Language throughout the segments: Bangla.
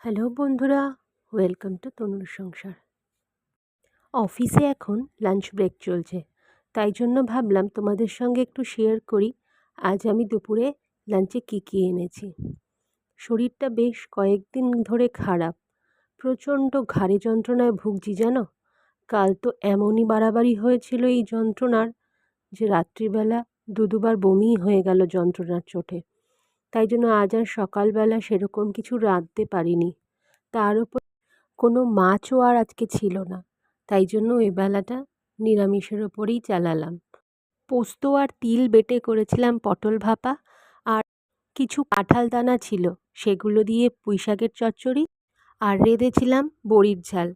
হ্যালো বন্ধুরা, ওয়েলকাম টু তনুর সংসার। অফিসে এখন লাঞ্চ ব্রেক চলছে, তাই জন্য ভাবলাম তোমাদের সঙ্গে একটু শেয়ার করি। আজ আমি দুপুরে লাঞ্চে কী কী এনেছি। শরীরটা বেশ কয়েকদিন ধরে খারাপ, প্রচণ্ড ঘাড়ে যন্ত্রণায় ভুগছি জানো? কাল তো এমনই বাড়াবাড়ি হয়েছিল এই যন্ত্রণার যে রাত্রিবেলা দু দুবার বমি হয়ে গেল যন্ত্রণার চোটে। তাই জন্য আজ আর সকালবেলা সেরকম কিছু রাঁধতে পারিনি। তার উপর কোনো মাছও আর আজকে ছিল না। তাই জন্য ওই বেলাটা নিরামিষের ওপরেই চালালাম। পোস্ত আর তিল বেটে করেছিলাম পটল ভাপা আর কিছু কাঁঠাল দানা ছিল। সেগুলো দিয়ে পুঁই শাকের চচ্চড়ি আর রেঁধেছিলাম বড়ির ঝাল।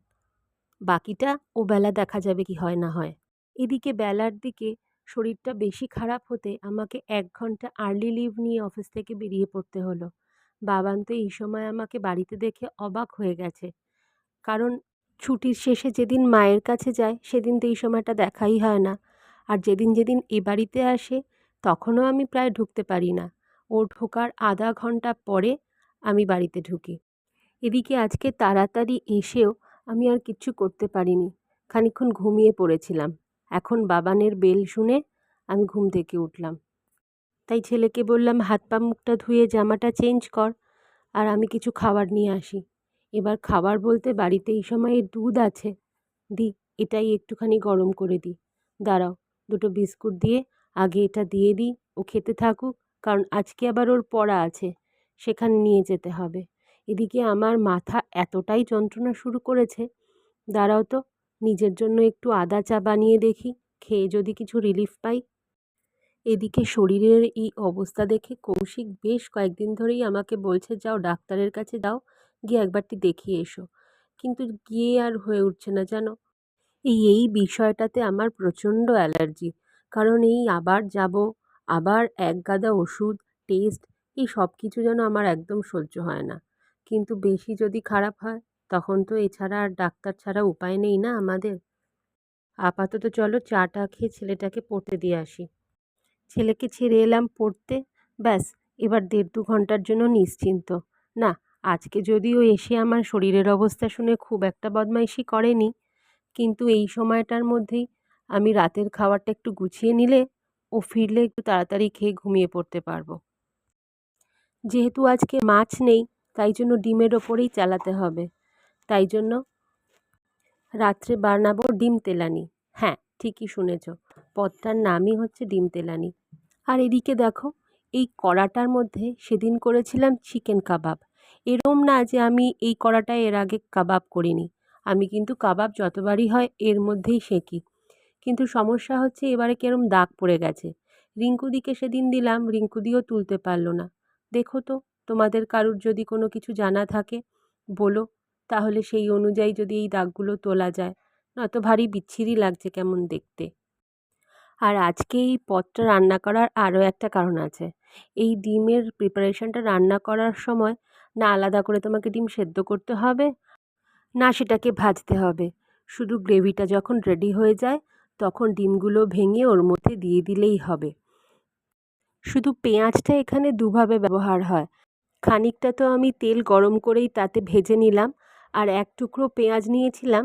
বাকিটা ও বেলা দেখা যাবে কি হয় না হয়। এদিকে বেলার দিকে শরীরটা বেশি খারাপ হতে আমাকে এক ঘণ্টা আর্লি লিভ নিয়ে অফিস থেকে বেরিয়ে পড়তে হলো। বাবান তো এই সময় আমাকে বাড়িতে দেখে অবাক হয়ে গেছে। কারণ ছুটির শেষে যেদিন মায়ের কাছে যায়, সেদিন তো এই সময়টা দেখাই হয় না। আর যেদিন যেদিন এ বাড়িতে আসে, তখনও আমি প্রায় ঢুকতে পারি না। ও ঢোকার আধা ঘণ্টা পরে আমি বাড়িতে ঢুকি। এদিকে আজকে তাড়াতাড়ি এসেও আমি আর কিচ্ছু করতে পারিনি। খানিক্ষণ ঘুমিয়ে পড়েছিলাম। এখন বাবানের বেল শুনে আমি ঘুম থেকে উঠলাম। তাই ছেলেকে বললাম, হাত পা মুখটা ধুয়ে জামাটা চেঞ্জ কর আর আমি কিছু খাবার নিয়ে আসি। এবার খাবার বলতে বাড়িতে এই সময়ে দুধ আছে। দি, এটাই একটুখানি গরম করে দিই দাঁড়াও, দুটো বিস্কুট দিয়ে আগে এটা দিয়ে দিই ও খেতে থাকুক, কারণ আজকে আবার ওর পড়া আছে, সেখানে নিয়ে যেতে হবে। এদিকে আমার মাথা এতটাই যন্ত্রণা শুরু করেছে। দাঁড়াও তো নিজের জন্য একটু আদা চা বানিয়ে দেখি, খেয়ে যদি কিছু রিলিফ পাই। এদিকে শরীরের এই অবস্থা দেখে কৌশিক বেশ কয়েকদিন ধরেই আমাকে বলছে, যাও ডাক্তারের কাছে যাও, গিয়ে একবারটি দেখিয়ে এসো। কিন্তু গিয়ে আর হয়ে উঠছে না জানো এই এই বিষয়টাতে আমার প্রচণ্ড অ্যালার্জি, কারণ এই আবার যাব, আবার এক গাদা ওষুধ, টেস্ট, এই সব কিছু যেন আমার একদম সহ্য হয় না। কিন্তু বেশি যদি খারাপ হয় তখন তো এছাড়া আর ডাক্তার ছাড়া উপায় নেই না আমাদের। আপাতত চলো চাটা খেয়ে ছেলেটাকে পড়তে দিয়ে আসি। ছেলেকে ছেড়ে এলাম পড়তে। ব্যাস, এবার দেড় দু ঘণ্টার জন্য নিশ্চিন্ত। না, আজকে যদিও এসে আমার শরীরের অবস্থা শুনে খুব একটা বদমাইশি করেনি, কিন্তু এই সময়টার মধ্যেই আমি রাতের খাবারটা একটু গুছিয়ে নিলে ও ফিরলে একটু তাড়াতাড়ি খেয়ে ঘুমিয়ে পড়তে পারব। যেহেতু আজকে মাছ নেই, তাই জন্য ডিমের ওপরেই চালাতে হবে। তাই জন্য রাত্রে বানাবো ডিম তেলানি। হ্যাঁ ঠিকই শুনেছ, পদটার নামই হচ্ছে ডিম তেলানি। আর এদিকে দেখো, এই কড়াটার মধ্যে সেদিন করেছিলাম চিকেন কাবাব। এরম না যে আমি এই কড়াটায় এর আগে কাবাব করিনি। আমি কিন্তু কাবাব যতবারই হয় এর মধ্যেই সেঁকি। কিন্তু সমস্যা হচ্ছে এবারে কেরম দাগ পড়ে গেছে। রিঙ্কুদিকে সেদিন দিলাম, রিঙ্কুদিও তুলতে পারল না। দেখো তো, তোমাদের কারুর যদি কোনো কিছু জানা থাকে, বলো। তাহলে সেই অনুযায়ী যদি এই দাগগুলো তোলা যায়, নয়তো ভারী বিচ্ছিরি লাগছে কেমন দেখতে। আর আজকে এই পদটা রান্না করার আরও একটা কারণ আছে। এই ডিমের প্রিপারেশনটা রান্না করার সময় না আলাদা করে তোমাকে ডিম সেদ্ধ করতে হবে, না সেটাকে ভাজতে হবে। শুধু গ্রেভিটা যখন রেডি হয়ে যায়, তখন ডিমগুলো ভেঙে ওর মধ্যে দিয়ে দিলেই হবে। শুধু পেঁয়াজটা এখানে দুভাবে ব্যবহার হয়। খানিকটা তো আমি তেল গরম করেই তাতে ভেজে নিলাম আর এক টুকরো পেঁয়াজ নিয়েছিলাম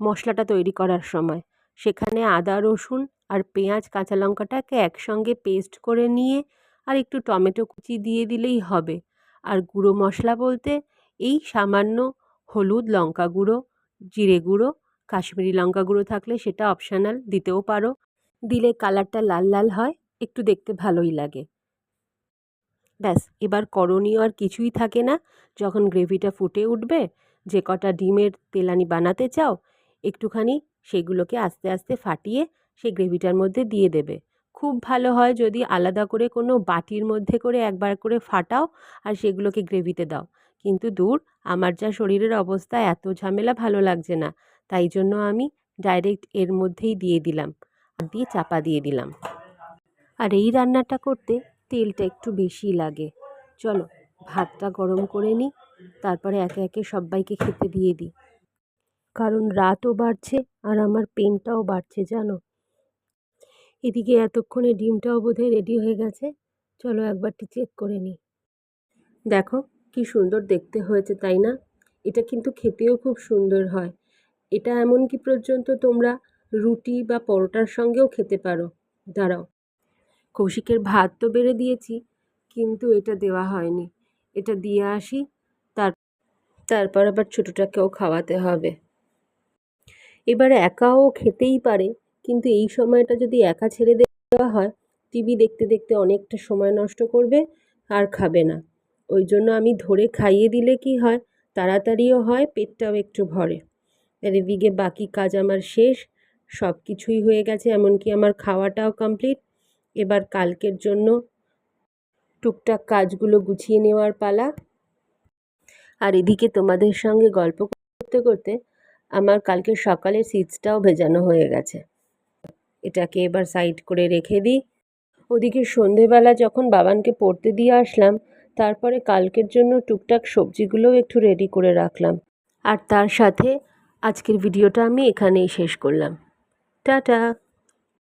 মশলাটা তৈরি করার সময়। সেখানে আদা, রসুন আর পেঁয়াজ, কাঁচা লঙ্কাটাকে একসঙ্গে পেস্ট করে নিয়ে আর একটু টমেটো কুচি দিয়ে দিলেই হবে। আর গুঁড়ো মশলা বলতে এই সামান্য হলুদ লঙ্কা গুঁড়ো, জিরে গুঁড়ো, কাশ্মীরি লঙ্কা গুঁড়ো থাকলে সেটা অপশানাল দিতেও পারো। দিলে কালারটা লাল লাল হয়, একটু দেখতে ভালোই লাগে। ব্যাস, এবার করণীয় আর কিছুই থাকে না। যখন গ্রেভিটা ফুটে উঠবে যে কটা ডিমের তেলানি বানাতে চাও, একটুখানি সেগুলোকে আস্তে আস্তে ফাটিয়ে সেই গ্রেভিটার মধ্যে দিয়ে দেবে। খুব ভালো হয় যদি আলাদা করে কোনো বাটির মধ্যে করে একবার করে ফাটাও আর সেগুলোকে গ্রেভিতে দাও। কিন্তু দূর, আমার যা শরীরের অবস্থা, এত ঝামেলা ভালো লাগছে না। তাই জন্য আমি ডাইরেক্ট এর মধ্যেই দিয়ে দিলাম। আর দিয়ে চাপা দিয়ে দিলাম। আর এই রান্নাটা করতে তেলটা একটু বেশি লাগে। চলো, ভাতটা গরম করে নিই। তারপরে একে একে সবাইকে খেতে দিয়ে দিই। কারণ রাতও বাড়ছে আর আমার পেনটাও বাড়ছে, জানো? এদিকে এতক্ষণে ডিমটাও বোধহয় রেডি হয়ে গেছে। চলো একবারটি চেক করে নিই। দেখো, কি সুন্দর দেখতে হয়েছে, তাই না? এটা কিন্তু খেতেও খুব সুন্দর হয়। এটা এমনকি পর্যন্ত তোমরা রুটি বা পরোটার সঙ্গেও খেতে পারো? দাঁড়াও। কৌশিকের ভাত তো বেড়ে দিয়েছি, কিন্তু এটা দেওয়া হয়নি। এটা দিয়ে আসি। তারপর আবার ছোটোটাকেও খাওয়াতে হবে। এবার একাও খেতেই পারে, কিন্তু এই সময়টা যদি একা ছেড়ে দেওয়া হয়, টিভি দেখতে দেখতে অনেকটা সময় নষ্ট করবে আর খাবে না। ওই জন্য আমি ধরে খাইয়ে দিলে কি হয়, তাড়াতাড়িও হয়, পেটটাও একটু ভরে। আর এদিকে বাকি কাজ আমার শেষ সব কিছুই হয়ে গেছে, এমনকি আমার খাওয়াটাও কমপ্লিট। এবার কালকের জন্য টুকটাক কাজগুলো গুছিয়ে নেওয়ার পালা। আর এদিকে তোমাদের সঙ্গে গল্প করতে করতে আমার কালকে সকালে সিটসটাও ভেজানো হয়ে গেছে। এটাকে এবার সাইড করে রেখে দিই। ওদিকে সন্ধেবেলা যখন বাবানকে পড়তে দিয়ে আসলাম, তারপরে কালকের জন্য টুকটাক সবজিগুলোও একটু রেডি করে রাখলাম। আর তার সাথে আজকের ভিডিওটা আমি এখানেই শেষ করলাম। টাটা!